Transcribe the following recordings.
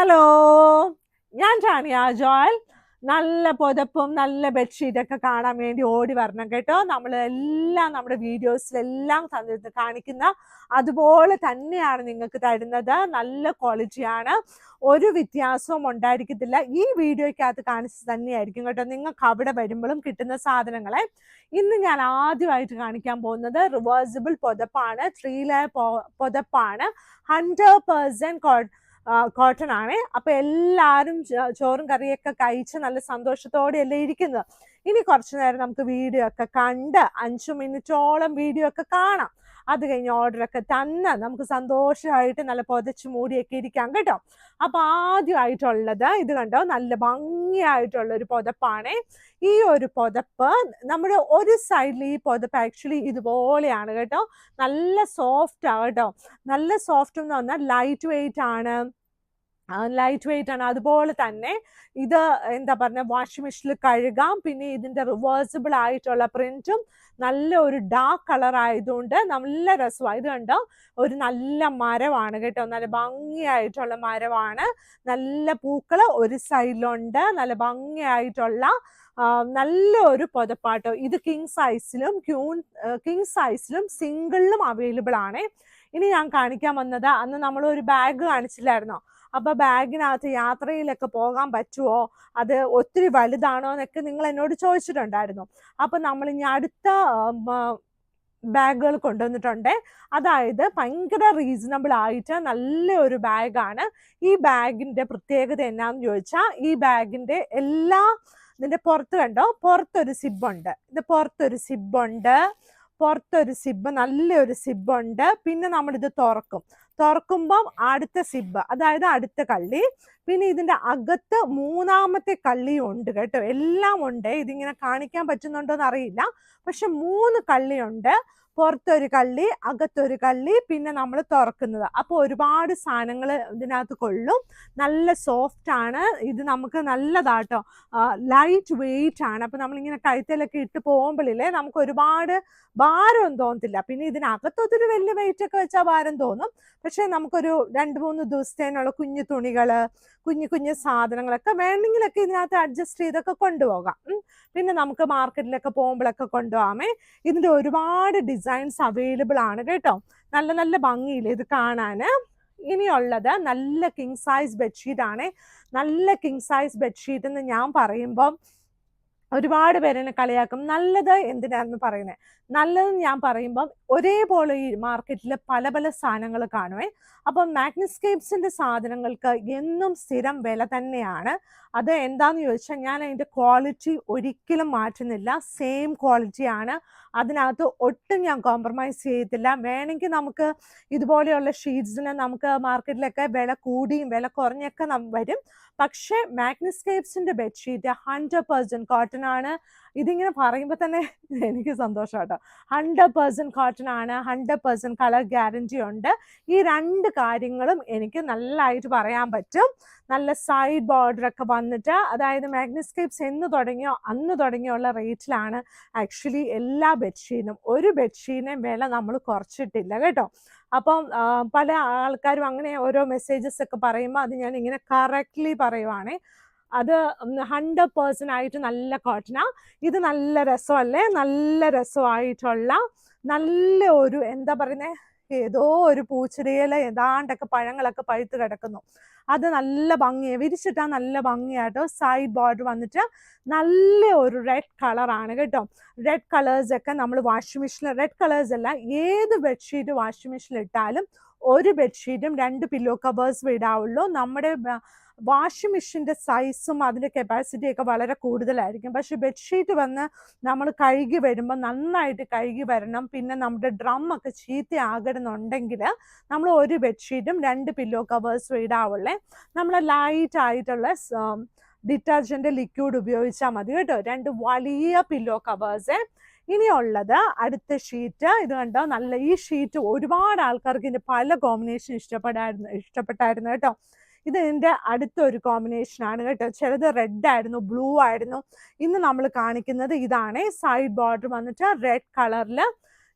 Hello ഞാൻ Tanya Joel. നല്ല പുതപ്പും നല്ല ബെഡ്ഷീറ്റൊക്കെ കാണാൻ വേണ്ടി ഓടി വരണം കേട്ടോ. നമ്മൾ എല്ലാം നമ്മുടെ വീഡിയോസിലെല്ലാം തന്നിരുന്ന് കാണിക്കുന്ന അതുപോലെ തന്നെയാണ് നിങ്ങൾക്ക് തരുന്നത്. നല്ല ക്വാളിറ്റിയാണ് ഒരു വ്യത്യാസവും ഉണ്ടായിരിക്കത്തില്ല. ഈ വീഡിയോയ്ക്കകത്ത് കാണിച്ച് തന്നെയായിരിക്കും കേട്ടോ. നിങ്ങൾക്ക് അവിടെ വരുമ്പോഴും കിട്ടുന്ന സാധനങ്ങളെ. ഇന്ന് ഞാൻ ആദ്യമായിട്ട് കാണിക്കാൻ പോകുന്നത് റിവേഴ്സിബിൾ പുതപ്പാണ്. ത്രീ ലെയർ പുതപ്പാണ്. ഹൺഡ്രഡ് പേഴ്സന്റ് കോട്ടൺ ആണ് അപ്പൊ എല്ലാവരും ചോറും കറിയൊക്കെ കഴിച്ച് നല്ല സന്തോഷത്തോടെയല്ലേ ഇരിക്കുന്നത്. ഇനി കുറച്ചു നേരം നമുക്ക് വീഡിയോ ഒക്കെ കണ്ട് അഞ്ചു മിനിറ്റോളം വീഡിയോ ഒക്കെ കാണാം. അത് കഴിഞ്ഞ് ഓർഡർ ഒക്കെ തന്ന് നമുക്ക് സന്തോഷമായിട്ട് നല്ല പുതച്ച് മൂടിയൊക്കെ ഇരിക്കാം കേട്ടോ. അപ്പൊ ആദ്യമായിട്ടുള്ളത് ഇത് കണ്ടോ? നല്ല ഭംഗിയായിട്ടുള്ള ഒരു പുതപ്പാണ്. ഈ ഒരു പുതപ്പ് നമ്മുടെ ഒരു സൈഡിൽ ഈ പുതപ്പ് ആക്ച്വലി ഇതുപോലെയാണ് കേട്ടോ. നല്ല സോഫ്റ്റ് ആണ് കേട്ടോ. നല്ല സോഫ്റ്റ് എന്ന് പറഞ്ഞാൽ ലൈറ്റ് വെയിറ്റ് ആണ്. ലൈറ്റ് വെയിറ്റ് ആണ്. അതുപോലെ തന്നെ ഇത് എന്താ പറഞ്ഞ വാഷിംഗ് മെഷീനിൽ കഴുകാം. പിന്നെ ഇതിന്റെ റിവേഴ്സിബിൾ ആയിട്ടുള്ള പ്രിന്റും നല്ല ഒരു ഡാർക്ക് കളർ ആയതുകൊണ്ട് നല്ല രസമാണ് ഇത് കണ്ടോ? ഒരു നല്ല മരമാണ് കേട്ടോ. നല്ല ഭംഗിയായിട്ടുള്ള മരമാണ് നല്ല പൂക്കൾ ഒരു സൈഡിലുണ്ട് നല്ല ഭംഗിയായിട്ടുള്ള നല്ല ഒരു പുതപ്പാട്ടോ. ഇത് കിങ് സൈസിലും ക്യൂൺ കിങ് സൈസിലും സിംഗിളിലും അവൈലബിൾ ആണ്. ഇനി ഞാൻ കാണിക്കാൻ വന്നത് അന്ന് നമ്മൾ ഒരു ബാഗ് കാണിച്ചില്ലായിരുന്നോ? അപ്പൊ ബാഗിനകത്ത് യാത്രയിലൊക്കെ പോകാൻ പറ്റുമോ അത് ഒത്തിരി വലുതാണോ എന്നൊക്കെ നിങ്ങൾ എന്നോട് ചോദിച്ചിട്ടുണ്ടായിരുന്നു. അപ്പൊ നമ്മൾ ഇനി അടുത്ത ബാഗുകൾ കൊണ്ടുവന്നിട്ടുണ്ട്. അതായത് ഭയങ്കര റീസണബിൾ ആയിട്ട് നല്ല ഒരു ബാഗാണ്. ഈ ബാഗിന്റെ പ്രത്യേകത എന്നാന്ന് ചോദിച്ചാൽ ഈ ബാഗിന്റെ എല്ലാ ഇതിന്റെ പുറത്ത് കണ്ടോ? പുറത്തൊരു സിബുണ്ട്. ഇത് പുറത്തൊരു സിബുണ്ട്. പുറത്തൊരു സിബ് നല്ലൊരു സിബുണ്ട്. പിന്നെ നമ്മളിത് തുറക്കും. തുറക്കുമ്പം അടുത്ത സിബ് അതായത് അടുത്ത കള്ളി. പിന്നെ ഇതിന്റെ അകത്ത് മൂന്നാമത്തെ കള്ളിയും ഉണ്ട് കേട്ടോ. എല്ലാം ഉണ്ട്. ഇതിങ്ങനെ കാണിക്കാൻ പറ്റുന്നുണ്ടോ എന്ന് അറിയില്ല പക്ഷെ മൂന്ന് കള്ളിയുണ്ട്. പുറത്തൊരു കള്ളി അകത്തൊരു കള്ളി പിന്നെ നമ്മൾ തുറക്കുന്നത്. അപ്പോൾ ഒരുപാട് സാധനങ്ങൾ ഇതിനകത്ത് കൊള്ളും. നല്ല സോഫ്റ്റ് ആണ്. ഇത് നമുക്ക് നല്ലതാട്ടോ. ലൈറ്റ് വെയിറ്റ് ആണ്. അപ്പോൾ നമ്മളിങ്ങനെ കഴുത്തിലൊക്കെ ഇട്ട് പോകുമ്പോഴില്ലേ നമുക്ക് ഒരുപാട് ഭാരം തോന്നത്തില്ല. പിന്നെ ഇതിനകത്തൊത്തിരി വലിയ വെയിറ്റ് ഒക്കെ വെച്ചാൽ ഭാരം തോന്നും. പക്ഷെ നമുക്കൊരു രണ്ട് മൂന്ന് ദിവസത്തേനുള്ള കുഞ്ഞു തുണികൾ കുഞ്ഞു കുഞ്ഞു സാധനങ്ങളൊക്കെ വേണമെങ്കിലൊക്കെ ഇതിനകത്ത് അഡ്ജസ്റ്റ് ചെയ്തൊക്കെ കൊണ്ടുപോകാം. പിന്നെ നമുക്ക് മാർക്കറ്റിലൊക്കെ പോകുമ്പോഴൊക്കെ കൊണ്ടുപോകാമേ. ഇതിന്റെ ഒരുപാട് ഡിസൈൻസ് അവൈലബിൾ ആണ് കേട്ടോ. നല്ല നല്ല ഭംഗിയില്ല ഇത് കാണാൻ ഇനിയുള്ളത് നല്ല കിങ് സൈസ് ബെഡ്ഷീറ്റ് നല്ല കിങ് സൈസ് ബെഡ്ഷീറ്റ് എന്ന് ഞാൻ പറയുമ്പം ഒരുപാട് പേരെന്നെ കളിയാക്കും. നല്ലത് എന്തിനാന്ന് പറയുന്നത് നല്ലതെന്ന് ഞാൻ പറയുമ്പം ഒരേപോലെ ഈ മാർക്കറ്റിൽ പല പല സാധനങ്ങൾ കാണുമേ അപ്പം മാഗ്നസ്കേപ്സിന്റെ സാധനങ്ങൾക്ക് എന്നും സ്ഥിരം വില തന്നെയാണ്. അത് എന്താണെന്ന് ചോദിച്ചാൽ ഞാൻ അതിന്റെ ക്വാളിറ്റി ഒരിക്കലും മാറ്റുന്നില്ല. സെയിം ക്വാളിറ്റിയാണ്. അതിനകത്ത് ഒട്ടും ഞാൻ കോംപ്രമൈസ് ചെയ്യത്തില്ല. വേണമെങ്കിൽ നമുക്ക് ഇതുപോലെയുള്ള ഷീറ്റ്സിന് നമുക്ക് മാർക്കറ്റിലൊക്കെ വില കൂടിയും വില കുറഞ്ഞൊക്കെ വരും. പക്ഷേ മാഗ്നസ്കേപ്സിന്റെ ബെഡ്ഷീറ്റ് ഹൺഡ്രഡ് പെർസെന്റ് കോട്ടൺ ആണ്. ഇതിങ്ങനെ പറയുമ്പോൾ തന്നെ എനിക്ക് സന്തോഷം കേട്ടോ ഹൺഡ്രഡ് പേഴ്സന്റ് കോട്ടൺ ആണ്. ഹൺഡ്രഡ് പേഴ്സന്റ് കളർ ഗ്യാരണ്ടി ഉണ്ട്. ഈ രണ്ട് കാര്യങ്ങളും എനിക്ക് നല്ലതായിട്ട് പറയാൻ പറ്റും. നല്ല സൈഡ് ബോർഡർ ഒക്കെ വന്നിട്ട് അതായത് മാഗ്നിസ്കേപ്സ് എന്ന് തുടങ്ങിയോ അന്ന് തുടങ്ങിയുള്ള റേറ്റിലാണ് ആക്ച്വലി എല്ലാ ബെഡ്ഷീനും ഒരു ബെഡ്ഷീനെ വില നമ്മൾ കുറച്ചിട്ടില്ല കേട്ടോ. അപ്പം പല ആൾക്കാരും അങ്ങനെ ഓരോ മെസ്സേജസ് ഒക്കെ പറയുമ്പോൾ അത് ഞാൻ ഇങ്ങനെ കറക്റ്റ്ലി പറയുവാണേ. അത് ഹൺഡ്രഡ് പേഴ്സന്റ് ആയിട്ട് നല്ല കോട്ടനാ ഇത് നല്ല രസമല്ലേ? നല്ല രസമായിട്ടുള്ള നല്ല ഒരു എന്താ പറയുന്നേ? ഏതോ ഒരു പൂച്ചെടിയിലെ ഏതാണ്ടൊക്കെ പഴങ്ങളൊക്കെ പഴുത്ത് കിടക്കുന്നു. അത് നല്ല ഭംഗിയാണ് വിരിച്ചിട്ടാൽ നല്ല ഭംഗിയായിട്ടോ സൈഡ് ബോർഡർ വന്നിട്ട് നല്ല ഒരു റെഡ് കളറാണ് കേട്ടോ. റെഡ് കളേഴ്സൊക്കെ നമ്മൾ വാഷിംഗ് മെഷീനിൽ റെഡ് കളേഴ്സ് അല്ല ഏത് ബെഡ്ഷീറ്റ് വാഷിംഗ് മെഷീനിൽ ഇട്ടാലും ഒരു ബെഡ്ഷീറ്റും രണ്ട് പില്ലോ കവേഴ്സ് ഇടാവുള്ളൂ. നമ്മുടെ വാഷിംഗ് മെഷീന്റെ സൈസും അതിന്റെ കപ്പാസിറ്റി ഒക്കെ വളരെ കൂടുതലായിരിക്കും. പക്ഷെ ബെഡ്ഷീറ്റ് വന്ന് നമ്മൾ കഴുകി വരുമ്പോൾ നന്നായിട്ട് കഴുകി വരണം. പിന്നെ നമ്മുടെ ഡ്രം ഒക്കെ ചീത്തയാകണമെന്നുണ്ടെങ്കിൽ നമ്മൾ ഒരു ബെഡ്ഷീറ്റും രണ്ട് പില്ലോ കവേഴ്സും ഇടാവുള്ളേ. നമ്മൾ ലൈറ്റ് ആയിട്ടുള്ള ഡിറ്റർജന്റ് ലിക്വിഡ് ഉപയോഗിച്ചാൽ മതി കേട്ടോ. രണ്ട് വലിയ പില്ലോ കവേഴ്സ് ഇനിയുള്ളത് അടുത്ത ഷീറ്റ് ഇത് കണ്ടോ? നല്ല ഈ ഷീറ്റ് ഒരുപാട് ആൾക്കാർക്ക് ഇതിന്റെ പല കോമ്പിനേഷൻ ഇഷ്ടപ്പെടായിരുന്നു ഇഷ്ടപ്പെട്ടായിരുന്നു കേട്ടോ. ഇത് ഇതിന്റെ അടുത്തൊരു കോമ്പിനേഷൻ ആണ് കേട്ടോ. ചിലത് റെഡ് ആയിരുന്നു ബ്ലൂ ആയിരുന്നു. ഇന്ന് നമ്മൾ കാണിക്കുന്നത് ഇതാണ്. സൈഡ് ബോർഡർ വന്നിട്ട് റെഡ് കളറിൽ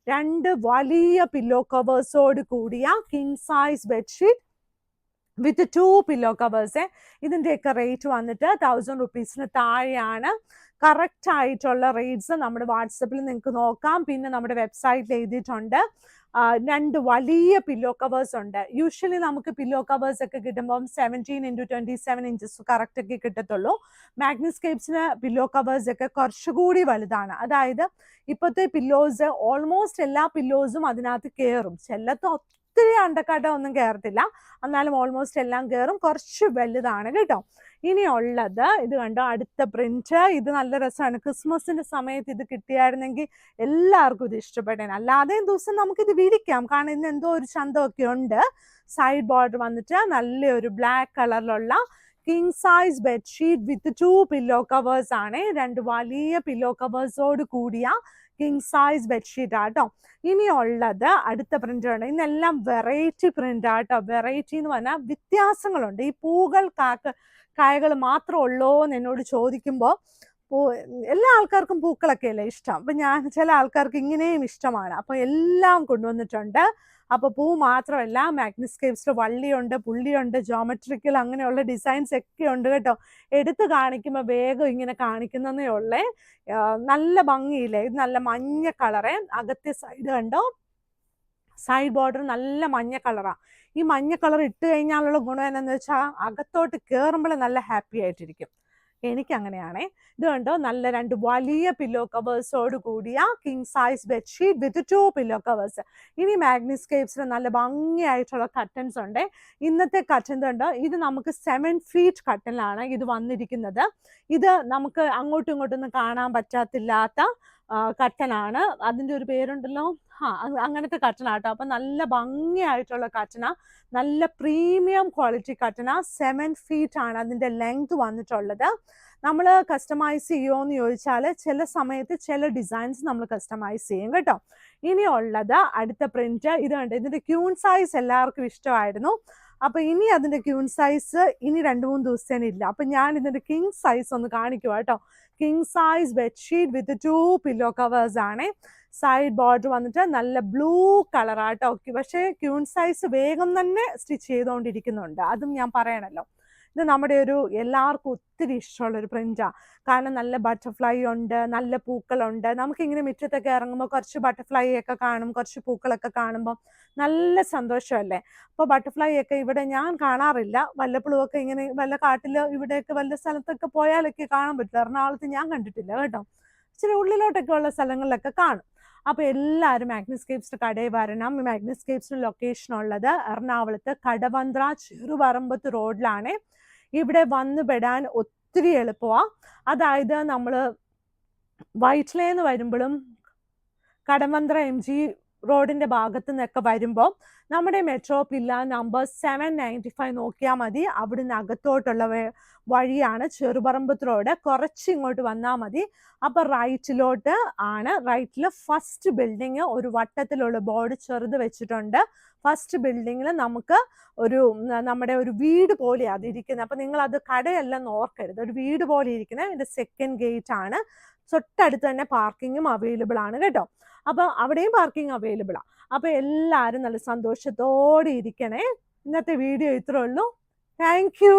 രണ്ട് വലിയ പില്ലോ കവേഴ്സോട് കൂടിയ king size bedsheet with two pillow covers ഇതിന്റെയൊക്കെ റേറ്റ് വന്നിട്ട് തൗസൻഡ് റുപ്പീസിന് താഴെയാണ്. കറക്റ്റ് ആയിട്ടുള്ള റേറ്റ്സ് നമ്മുടെ വാട്സപ്പിൽ നിങ്ങൾക്ക് നോക്കാം. പിന്നെ നമ്മുടെ വെബ്സൈറ്റിൽ എഴുതിയിട്ടുണ്ട് രണ്ട് വലിയ പില്ലോ കവേഴ്സ് ഉണ്ട്. യൂഷ്വലി നമുക്ക് പില്ലോ കവേഴ്സ് ഒക്കെ കിട്ടുമ്പം seventeen into twenty seven inches correct ഒക്കെ കിട്ടത്തുള്ളൂ. മാഗ്നിസ്കേപ്സിന് പില്ലോ കവേഴ്സ് ഒക്കെ കുറച്ചുകൂടി വലുതാണ്. അതായത് ഇപ്പോഴത്തെ പില്ലോസ് ഓൾമോസ്റ്റ് എല്ലാ പില്ലോസും അതിനകത്ത് കയറും ചിലത്ത് ഒത്തിരി അണ്ടക്കാട്ട ഒന്നും കയറത്തില്ല എന്നാലും ഓൾമോസ്റ്റ് എല്ലാം കയറും കുറച്ച് വലുതാണ് കേട്ടോ. ഇനി ഇനിയുള്ളത് ഇത് കണ്ടോ? അടുത്ത പ്രിന്റ് ഇത് നല്ല രസമാണ്. ക്രിസ്മസിന്റെ സമയത്ത് ഇത് കിട്ടിയായിരുന്നെങ്കിൽ എല്ലാവർക്കും ഇത് ഇഷ്ടപ്പെട്ടേനെ. അല്ലാതെ ദിവസം നമുക്കിത് വിരിക്കാം. കാരണം ഇന്ന് എന്തോ ഒരു ചന്തമൊക്കെ ഉണ്ട്. സൈഡ് ബോർഡർ വന്നിട്ട് നല്ലൊരു ബ്ലാക്ക് കളറിലുള്ള king size bedsheet with two pillow covers ആണ്. രണ്ട് വലിയ പില്ലോ കവേഴ്സോട് കൂടിയ കിങ് സൈസ് ബെഡ്ഷീറ്റ് ആട്ടോ. ഇനിയുള്ളത് അടുത്ത പ്രിന്റ് ആണ്. ഇന്നെല്ലാം വെറൈറ്റി പ്രിന്റ് ആട്ടോ. വെറൈറ്റി എന്ന് പറഞ്ഞാൽ വ്യത്യാസങ്ങളുണ്ട്. ഈ പൂകൾ കാക്ക കായകൾ മാത്രമേ ഉള്ളൂ എന്ന് എന്നോട് ചോദിക്കുമ്പോൾ പൂ എല്ലാ ആൾക്കാർക്കും പൂക്കളൊക്കെ അല്ലേ ഇഷ്ടം. അപ്പം ഞാൻ ചില ആൾക്കാർക്ക് ഇങ്ങനെയും ഇഷ്ടമാണ്. അപ്പോൾ എല്ലാം കൊണ്ടുവന്നിട്ടുണ്ട്. അപ്പോൾ പൂ മാത്രമല്ല മാഗ്നിസ്കേപ്സിൽ വള്ളിയുണ്ട് പുള്ളിയുണ്ട് ജോമെട്രിക്കൽ അങ്ങനെയുള്ള ഡിസൈൻസ് ഒക്കെ ഉണ്ട് കേട്ടോ. എടുത്ത് കാണിക്കുമ്പോൾ വേഗം ഇങ്ങനെ കാണിക്കുന്നതേ ഉള്ളേ. നല്ല ഭംഗിയില്ലേ? ഇത് നല്ല മഞ്ഞ കളറ് അകത്തെ സൈഡ് കണ്ടോ? സൈഡ് ബോർഡർ നല്ല മഞ്ഞ കളറാണ് ഈ മഞ്ഞ കളർ ഇട്ട് കഴിഞ്ഞാലുള്ള ഗുണം എന്താണെന്ന് വെച്ചാൽ അകത്തോട്ട് കയറുമ്പോൾ നല്ല ഹാപ്പി ആയിട്ടിരിക്കും. എനിക്ക് അങ്ങനെയാണേ ഇത് കണ്ടോ? നല്ല രണ്ട് വലിയ പില്ലോ കവേഴ്സോട് കൂടിയ king size bedsheet with two pillow covers ഇനി മാഗ്നിസ്കേപ്സിൽ നല്ല ഭംഗിയായിട്ടുള്ള കട്ടൻസ് ഉണ്ട് ഇന്നത്തെ കട്ടൻ ഉണ്ട് ഇത് നമുക്ക് സെവൻ ഫീറ്റ് കട്ടനിലാണ് ഇത് വന്നിരിക്കുന്നത്. ഇത് നമുക്ക് അങ്ങോട്ടും ഇങ്ങോട്ടൊന്നും കാണാൻ പറ്റാത്തില്ലാത്ത കട്ടനാണ്. അതിന്റെ ഒരു പേരുണ്ടല്ലോ. ആ അങ്ങനത്തെ അങ്ങനത്തെ കട്ടനാട്ടോ. അപ്പം നല്ല ഭംഗിയായിട്ടുള്ള കട്ടന. നല്ല premium quality curtain. Seven feet ആണ് അതിന്റെ ലെങ്ത് വന്നിട്ടുള്ളത്. നമ്മൾ കസ്റ്റമൈസ് ചെയ്യുമോ എന്ന് ചോദിച്ചാൽ ചില സമയത്ത് ചില ഡിസൈൻസ് നമ്മൾ കസ്റ്റമൈസ് ചെയ്യും കേട്ടോ. ഇനിയുള്ളത് അടുത്ത പ്രിന്റ്. ഇത് കണ്ട്? ഇതിന്റെ ക്യൂൺ സൈസ് എല്ലാവർക്കും ഇഷ്ടമായിരുന്നു. അപ്പൊ ഇനി അതിന്റെ ക്യൂൺ സൈസ് ഇനി രണ്ട് മൂന്ന് ദിവസത്തേന് ഇല്ല. അപ്പൊ ഞാൻ ഇതിന്റെ കിങ് സൈസ് ഒന്ന് കാണിക്കുക കേട്ടോ king size bedsheet with two pillow covers ആണ്. സൈഡ് ബോർഡർ വന്നിട്ട് നല്ല ബ്ലൂ കളറാട്ടോ പക്ഷേ ക്യൂൺ സൈസ് വേഗം തന്നെ സ്റ്റിച്ച് ചെയ്തുകൊണ്ടിരിക്കുന്നുണ്ട് അതും ഞാൻ പറയണല്ലോ. ഇത് നമ്മുടെ ഒരു എല്ലാവർക്കും ഒത്തിരി ഇഷ്ടമുള്ള ഒരു പ്രിന്റാണ് കാരണം നല്ല ബട്ടർഫ്ലൈ ഉണ്ട് നല്ല പൂക്കളുണ്ട്. നമുക്കിങ്ങനെ മുറ്റത്തൊക്കെ ഇറങ്ങുമ്പോൾ കുറച്ച് ബട്ടർഫ്ലൈ ഒക്കെ കാണും കുറച്ച് പൂക്കളൊക്കെ കാണുമ്പോൾ നല്ല സന്തോഷമല്ലേ? അപ്പോൾ ബട്ടർഫ്ലൈ ഒക്കെ ഇവിടെ ഞാൻ കാണാറില്ല. വല്ലപ്പോഴുമൊക്കെ ഇങ്ങനെ വല്ല കാട്ടിൽ ഇവിടെയൊക്കെ വല്ല സ്ഥലത്തൊക്കെ പോയാലൊക്കെ കാണാൻ പറ്റില്ല എറണാകുളത്ത് ഞാൻ കണ്ടിട്ടില്ല കേട്ടോ. ഇച്ചിരി ഉള്ളിലോട്ടൊക്കെ ഉള്ള സ്ഥലങ്ങളിലൊക്കെ കാണും. അപ്പോൾ എല്ലാവരും മാഗ്നസ്കേപ്സ് കടയിൽ വരണം. മാഗ്നസ്കേപ്സിന് ലൊക്കേഷൻ ഉള്ളത് എറണാകുളത്ത് കടവന്ത്ര ചെറുപറമ്പത്ത് റോഡിലാണ്. ഇവിടെ വന്നു പെടാൻ ഒത്തിരി എളുപ്പമാണ് അതായത് നമ്മൾ വൈറ്റ്ലേന്ന് വരുമ്പോഴും കടവന്ത്ര എം ജി റോഡിന്റെ ഭാഗത്തു നിന്നൊക്കെ വരുമ്പോൾ നമ്മുടെ metro pillar number seven ninety five നോക്കിയാൽ മതി. അവിടുന്ന് അകത്തോട്ടുള്ള വഴിയാണ് ചെറുപറമ്പത്ത് റോഡ് കുറച്ച് ഇങ്ങോട്ട് വന്നാൽ മതി. അപ്പൊ റൈറ്റിലോട്ട് ആണ്. റൈറ്റിൽ ഫസ്റ്റ് ബിൽഡിങ് ഒരു വട്ടത്തിലുള്ള ബോർഡ് ചെറുത് വെച്ചിട്ടുണ്ട്. ഫസ്റ്റ് ബിൽഡിങ്ങിൽ നമുക്ക് ഒരു നമ്മുടെ ഒരു വീട് പോലെ അത് ഇരിക്കുന്നത് അപ്പൊ നിങ്ങൾ അത് കടയല്ലെന്ന് ഓർക്കരുത്. ഒരു വീട് പോലെ ഇരിക്കുന്നത് ഇതിന്റെ സെക്കൻഡ് ഗേറ്റ് ആണ്. തൊട്ടടുത്ത് തന്നെ പാർക്കിങ്ങും അവൈലബിൾ ആണ് കേട്ടോ. അപ്പൊ അവിടെയും പാർക്കിംഗ് അവൈലബിൾ ആണ് അപ്പൊ എല്ലാവരും നല്ല സന്തോഷത്തോടെ ഇരിക്കണേ. ഇന്നത്തെ വീഡിയോ ഇത്രേ ഉള്ളൂ. Thank you